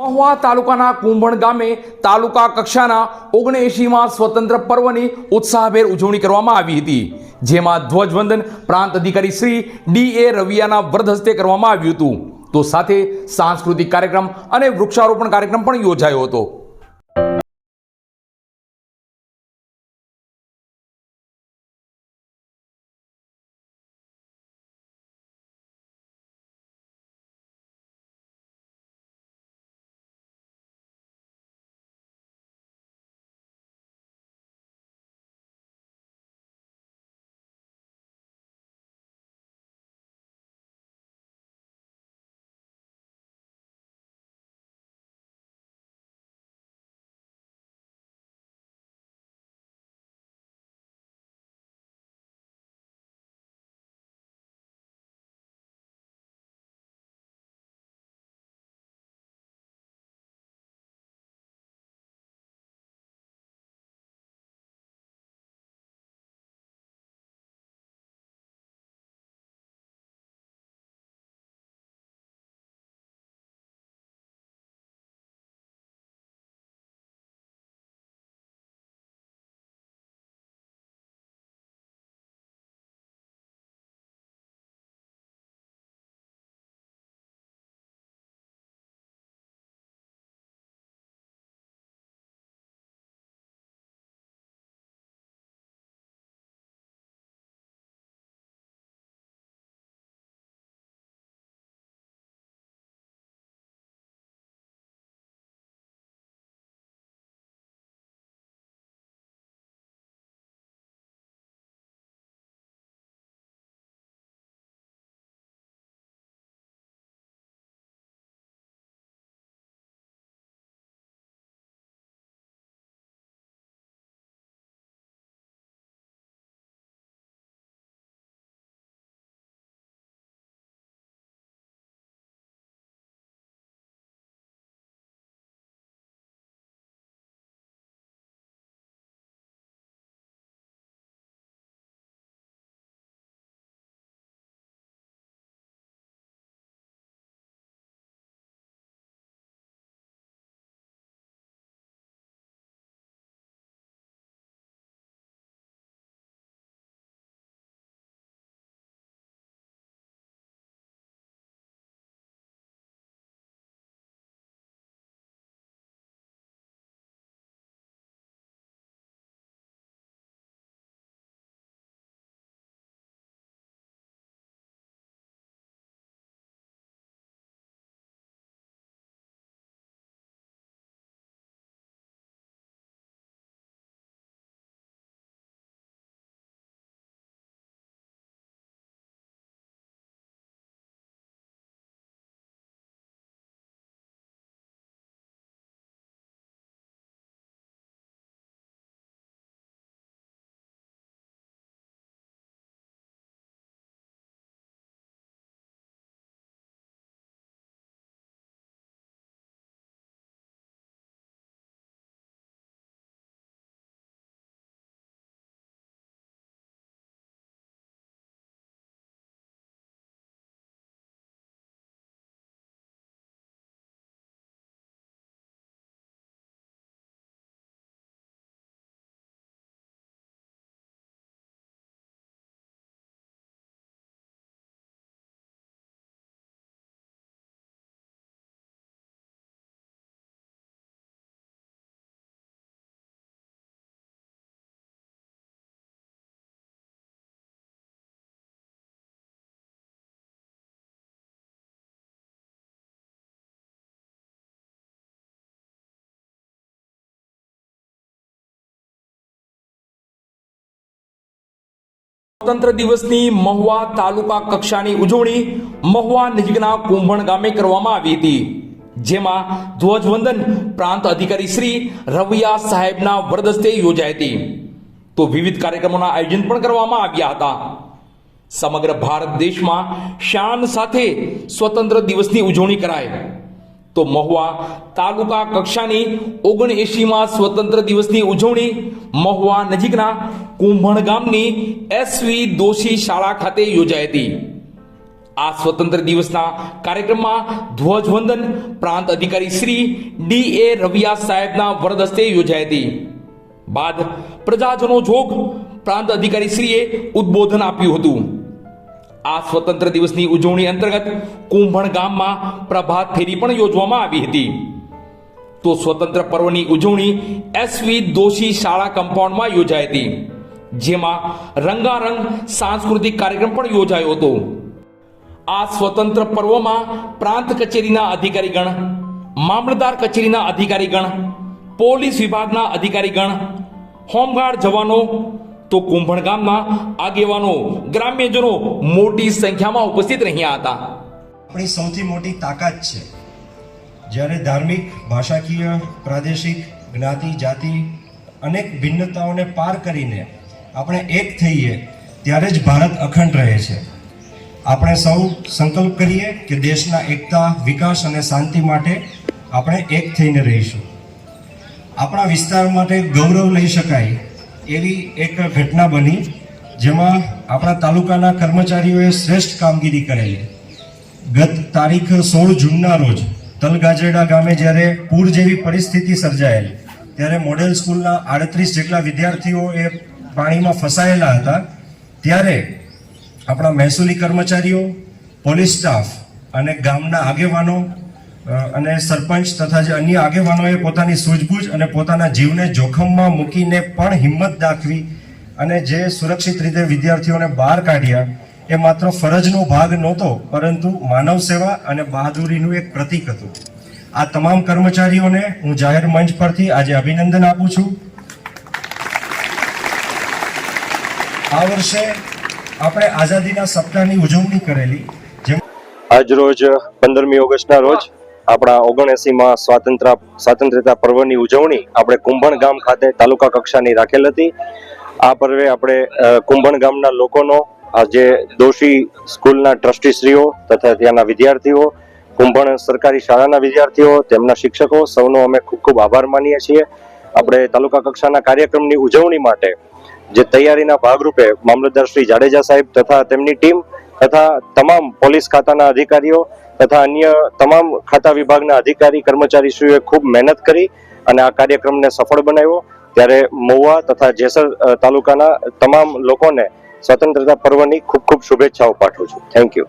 મહુવા તાલુકાના કુંભણ ગામે તાલુકા કક્ષાના ઓગણએંશીમાં સ્વતંત્ર પર્વની ઉત્સાહભેર ઉજવણી કરવામાં આવી હતી, જેમાં ધ્વજવંદન પ્રાંત અધિકારી શ્રી ડી એ રવિયાના વ્રત હસ્તે કરવામાં આવ્યું હતું. તો સાથે સાંસ્કૃતિક કાર્યક્રમ અને વૃક્ષારોપણ કાર્યક્રમ પણ યોજાયો હતો. સ્વતંત્ર દિવસની મહુવા તાલુકા કક્ષાની ઉજવણી મહુવા નજીકના કુંભણ ગામે કરવામાં આવી હતી. જેમાં ધ્વજવંદન પ્રાંત અધિકારી શ્રી રવિયા સાહેબના વરદસ્તે યોજાઈ હતી. તો વિવિધ કાર્યક્રમોના આયોજન પણ કરવામાં આવ્યા હતા. સમગ્ર ભારત દેશમાં શાન સાથે સ્વતંત્ર દિવસની ઉજવણી કરાય તો મહુવા તાલુકા કક્ષાની ઓગણએંશીમાં સ્વતંત્ર દિવસની ઉજવણી મહુવા નજીકના કુંભણ ગામની એસવી દોશી શાળા ખાતે યોજાઈ હતી. આ સ્વતંત્ર દિવસના કાર્યક્રમમાં ધ્વજવંદન પ્રાંત અધિકારી શ્રી ડી એ રવિયા સાહેબના વરદસ્તે યોજાઈ હતી. બાદ પ્રજાજનો જોગ પ્રાંત અધિકારી શ્રીએ ઉદ્બોધન આપ્યું હતું. આ સ્વતંત્ર દિવસની ઉજવણી અંતર્ગત કુંભણ ગામમાં પ્રભાત ફેરી પણ યોજવામાં આવી હતી. તો સ્વતંત્ર પર્વની ઉજવણી એસવી દોશી શાળા કમ્પાઉન્ડમાં યોજાઈ હતી, જેમાં રંગારંગ સાંસ્કૃતિક કાર્યક્રમ પણ યોજાયો હતો. આ સ્વતંત્ર પર્વમાં પ્રાંત કચેરીના અધિકારીગણ, મામલતદાર કચેરીના અધિકારીગણ, પોલીસ વિભાગના અધિકારીગણ, હોમગાર્ડ જવાનો તો કુંભણ ગામના આગેવાનો, ગ્રામ્યજનો મોટી સંખ્યામાં ઉપસ્થિત રહ્યા હતા. આપણી સૌથી મોટી તાકાત છે. જ્યારે ધાર્મિક, ભાષાકીય, પ્રાદેશિક, જ્ઞાતિ, જાતિ અનેક ભિન્નતાઓને પાર કરીને આપણે એક થઈએ, ત્યારે જ ભારત અખંડ રહે છે. આપણે સૌ સંકલ્પ કરીએ કે દેશના એકતા, વિકાસ અને શાંતિ માટે આપણે એક થઈને રહીશું. આપણા વિસ્તાર માટે ગૌરવ લઈ શકાય એવી એક ઘટના બની, જેમાં આપણા તાલુકાના કર્મચારીઓએ શ્રેષ્ઠ કામગીરી કરેલી. ગત તારીખ સોળ જૂનના રોજ તલગાજરડા ગામે જ્યારે પૂર જેવી પરિસ્થિતિ સર્જાયેલી, ત્યારે મોડેલ સ્કૂલના આડત્રીસ જેટલા વિદ્યાર્થીઓ એ પાણીમાં ફસાયેલા હતા, ત્યારે આપણા મહેસૂલી કર્મચારીઓ, પોલીસ સ્ટાફ અને ગામના આગેવાનો અને સરપંચ તથા જે અન્ય આગેવાનોએ પોતાની સૂઝબૂઝ અને પોતાના જીવને જોખમમાં મૂકીને પણ હિંમત દાખવી અને જે સુરક્ષિત રીતે વિદ્યાર્થીઓને બહાર કાઢ્યા, એ માત્ર ફરજનો ભાગ નહોતો, પરંતુ માનવ સેવા અને બહાદુરીનું એક પ્રતીક હતું. આ તમામ કર્મચારીઓને હું જાહેર મંચ પરથી આજે અભિનંદન આપું છું. આ વર્ષે આપણે આઝાદીના સપ્તાહની ઉજવણી કરેલી આજ રોજ પંદરમી ઓગસ્ટના રોજ આપણા ઓગણએસીમાં સ્વાતંત્ર સ્વાતંત્રતા પર્વની ઉજવણી આપણે કુંભણ ગામ ખાતે તાલુકા કક્ષાની રાખેલ હતી. આ પર્વે આપણે કુંભણ ગામના લોકોનો આજે દોશી સ્કૂલના ટ્રસ્ટીશ્રીઓ તથા ત્યાંના વિદ્યાર્થીઓ, કુંભણ સરકારી શાળાના વિદ્યાર્થીઓ, તેમના શિક્ષકો, સૌનો અમે ખૂબ ખૂબ આભાર માનીએ છીએ. આપણે તાલુકા કક્ષાના કાર્યક્રમની ઉજવણી માટે જે તૈયારીના ભાગરૂપે મામલતદાર શ્રી જાડેજા સાહેબ તથા તેમની ટીમ તથા તમામ પોલીસ ખાતાના અધિકારીઓ તથા અન્ય તમામ ખાતા વિભાગના અધિકારી કર્મચારીશ્રીઓએ ખૂબ મહેનત કરી અને આ કાર્યક્રમને સફળ બનાવ્યો. ત્યારે મહુવા તથા જેસર તાલુકાના તમામ લોકોને સ્વતંત્રતા પર્વની ખૂબ ખૂબ શુભેચ્છાઓ પાઠવું છું. Thank you